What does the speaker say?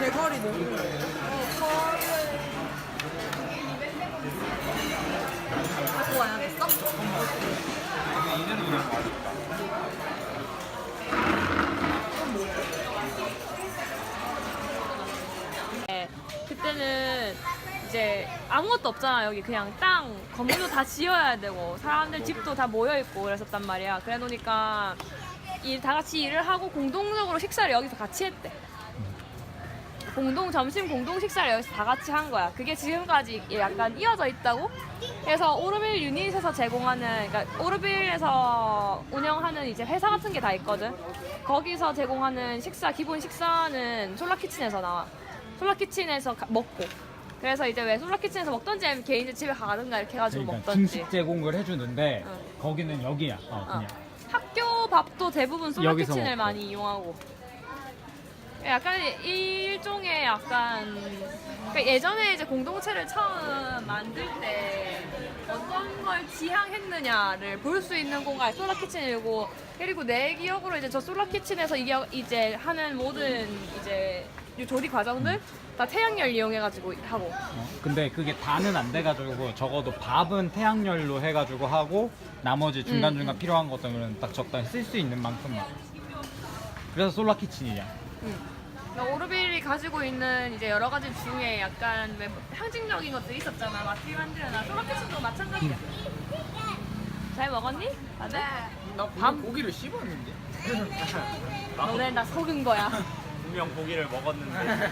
색깔이 너무 갖고 와야겠어? 네, 그때는 이제 아무것도 없잖아 여기 그냥 땅 건물도 다 지어야 되고 사람들 집도 다 모여 있고 그랬었단 말이야. 그래 놓으니까 이다 같이 일을 하고 공동적으로 식사를 여기서 같이 했대 공동 점심 공동 식사를 여기서 다 같이 한 거야 그게 지금까지 약간 이어져 있다고 그래서 오르빌 유닛에서 제공하는 그러니까 오르빌에서 운영하는 이제 회사 같은 게 다 있거든 거기서 제공하는 식사 기본 식사는 솔라키친에서 나와 솔라키친에서 가- 먹고 그래서 이제 왜 솔라키친에서 먹던지 아니면 개인 집에 가든가 이렇게 해가지고 그러니까 먹던지 중식 제공을 해주는데 응. 거기는 여기야. 어, 어. 그냥. 학교 밥도 대부분 여기서 솔라키친을 먹고. 많이 이용하고 약간 일종의 약간 그러니까 예전에 이제 공동체를 처음 만들 때 어떤 걸 지향했느냐를 볼 수 있는 공간이 솔라 키친이고 그리고 내 기억으로 이제 저 솔라 키친에서 이게 이제 하는 모든 이제 이 조리 과정들 다 태양열 이용해가지고 하고 어, 근데 그게 다는 안 돼가지고 적어도 밥은 태양열로 해가지고 하고 나머지 중간중간 음, 필요한 것들은 딱 적당히 쓸 수 있는 만큼만. 그래서 솔라 키친이야. 그러니까 오르빌이 가지고 있는 이제 여러 가지 중에 약간 왜 상징적인 것들이 있었잖아. 마티 만드나 솔라키친도 마찬가지야. 잘 먹었니? 다들? 나 밤? 고기를 씹었는데. 너네 나 속은 거야. 분명 고기를 먹었는데